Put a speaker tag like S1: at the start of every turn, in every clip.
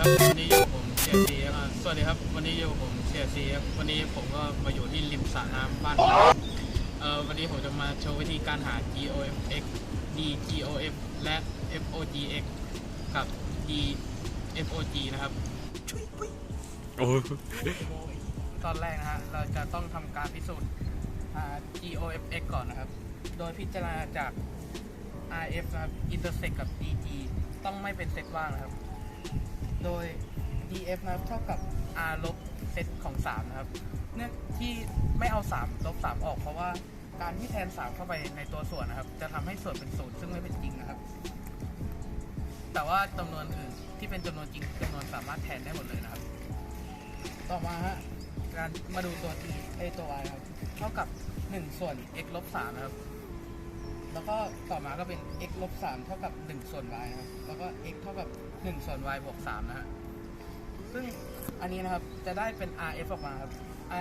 S1: ครับวันนี้อยู่ผมเสียซีครับสวัสดีครับ วันนี้อยู่ผมเสียซีครับวันนี้ผมก็มาอยู่ที่ริมสระน้ำบ้านผมเอ่อวันนี้ผมจะมาโชว์วิธีการหา GOFX DGOF และ FOGX กับ DFOG นะครับ
S2: โอ้ย
S1: ตอนแรกนะฮะ เราจะต้องทำการพิสูจน์หา GOFX ก่อนนะครับ โดยพิจารณาจาก RF นะครับ intersect กับ DG ต้องไม่เป็นเซตว่างนะครับ โดย DF นะครับเท่ากับ R ลบเซตของ 3 นะครับ เนื่องที่ไม่เอา 3 ลบ 3 ออกเพราะว่าการที่แทน 3 เข้าไปในตัวส่วนนะครับ จะทำให้ส่วนเป็นศูนย์ซึ่งไม่เป็นจริงนะครับ แต่ว่าจำนวนอื่นที่เป็นจำนวนจริงจำนวนสามารถแทนได้หมดเลยนะครับ ต่อมาฮะการมาดูตัว t ไอตัว y ครับ เท่ากับ 1 ส่วน x ลบ3นะครับ แล้วก็ต่อมาก็เป็น x ลบ3เท่ากับ1ส่วน y นะครับ แล้วก็ x เท่ากับ1ส่วน y บวก3นะฮะ ซึ่งอันนี้นะครับจะได้เป็น rf ออกมาครับ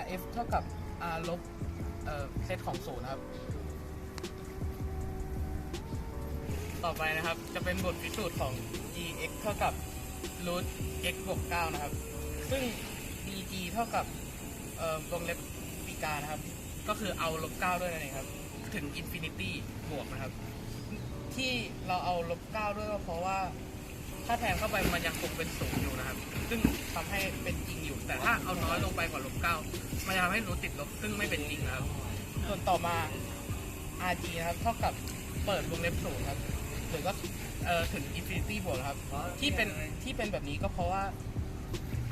S1: rf เท่ากับ r ลบเอ่อเซตของศูนย์นะครับ ต่อไปนะครับจะเป็นบทพิสูจน์ของ gx เท่ากับ root x บวก9นะครับ ซึ่ง dg เท่ากับเอ่อวงเล็บปีกานะครับ ก็คือเอาลบ9ด้วยนั่นเองครับ ถึง infinity บวกนะครับ ที่เราเอาลบ9ด้วยก็เพราะว่า ถ้าแทนเข้าไปมันยังคงเป็นศูนย์อยู่นะครับ ซึ่งทำให้เป็นจริงอยู่ แต่ถ้าเอาน้อยลงไปกว่าลบเก้ามันจะทำให้รูทติดลบซึ่งไม่เป็นจริงนะครับ ส่วนต่อมา rg นะครับเท่ากับเปิดวงเล็บศูนย์ครับหรือก็เอ่อถึง infinity บวกครับ ที่เป็นที่เป็นแบบนี้ก็เพราะว่า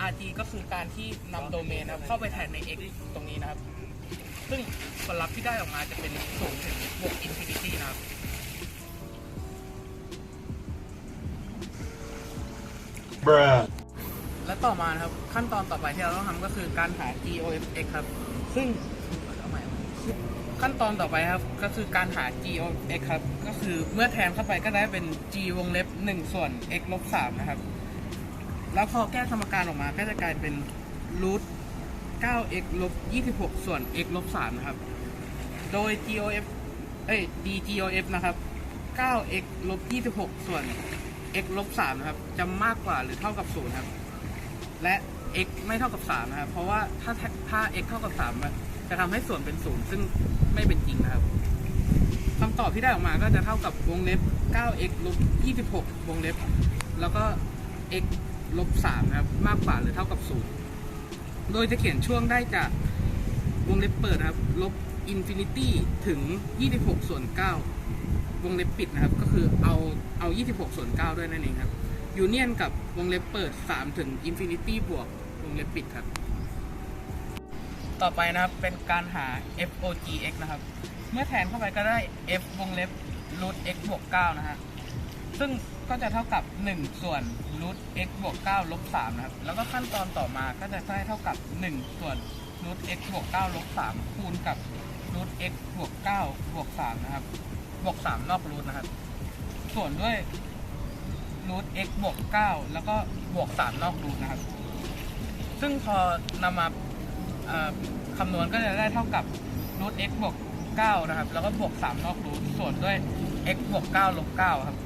S1: rg ก็คือการที่นำโดเมนนะครับเข้าไปแทนใน x ตรงนี้นะครับ ซึ่งผลลัพธ์ที่ได้ออกมาจะเป็นศูนย์ถึงบวก infinity นะครับ
S2: bruh
S1: และต่อมานะครับขั้นตอนต่อไปที่เราต้องทำก็คือการหา GOFX ครับ ซึ่งเอาใหม่ขั้นตอนต่อไปครับก็คือการหา GOFX ครับ ก็คือเมื่อแทนเข้าไปก็ได้เป็น G วงเล็บ 1 ส่วน x ลบ3นะครับ แล้วพอแก้สมการออกมาก็จะกลายเป็น root 9x ลบ 26 ส่วน x ลบ 3 นะครับ โดย GOF เอ้ย DGOF นะครับ 9x ลบ 26 ส่วน x ลบ 3 นะครับ จะมากกว่าหรือเท่ากับ 0 ครับ และ x ไม่เท่ากับ 3 นะครับ เพราะว่าถ้าถ้า x เท่ากับ 3 จะทำให้ส่วนเป็น 0 ซึ่งไม่เป็นจริงนะครับคำตอบที่ได้ออกมาก็จะเท่ากับวงเล็บ 9x ลบ 26 วงเล็บ แล้วก็ x ลบ3นะครับมากกว่าหรือเท่ากับ 0 โดยจะเขียนช่วงได้จากวงเล็บเปิดนะครับลบอินฟินิตี้ถึง 26 ส่วน 9 วงเล็บปิดนะครับ ก็คือเอาเอา 26 ส่วน 9 ด้วยนั่นเองครับยูเนียนกับวงเล็บเปิด 3 ถึงอินฟินิตี้บวกวงเล็บปิดครับ ต่อไปนะครับเป็นการหา FOGX นะครับ เมื่อแทนเข้าไปก็ได้ F วงเล็บ root x บวก 9 นะฮะ ซึ่งก็จะเท่ากับ 1 ส่วน root x บวก9ลบ3นะครับ แล้วก็ขั้นตอนต่อมาก็จะได้เท่ากับ 1 ส่วน root x บวก9ลบ3คูณกับ root x บวก9บวก3นะครับ บวก 3 นอกรูทนะครับ ส่วนด้วยรูท x บวก9แล้วก็บวก 3 นอกรูทนะครับ ซึ่งพอนำมาคำนวณก็จะได้เท่ากับรูท x บวก9นะครับ แล้วก็บวก 3 นอกรูท ส่วนด้วย x บวก9ลบ9ครับ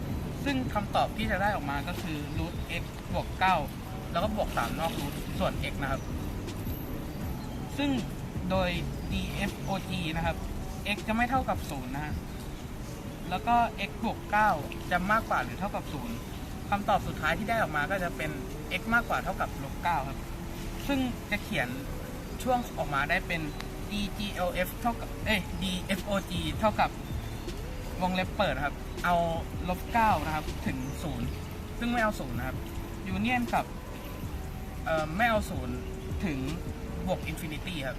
S1: ซึ่งคำตอบที่จะได้ออกมาก็คือรูท x บวก 9 แล้วก็บวก 3 นอกรูทส่วน x นะครับ ซึ่งโดย dfog นะครับ x จะไม่เท่ากับ 0 นะฮะ แล้วก็ x บวก 9 จะมากกว่าหรือเท่ากับ 0คำตอบสุดท้ายที่ได้ออกมาก็จะเป็น x มากกว่าเท่ากับลบ 9 ครับ ซึ่งจะเขียนช่วงออกมาได้เป็น dglf เท่ากับ เอ้ย dfog เท่ากับ วงเล็บเปิดครับ เอาลบเก้านะครับถึงศูนย์ซึ่งไม่เอาศูนย์นะครับยูเนียนกับเอ่อไม่เอาศูนย์ถึงบวกอินฟินิตี้ครับ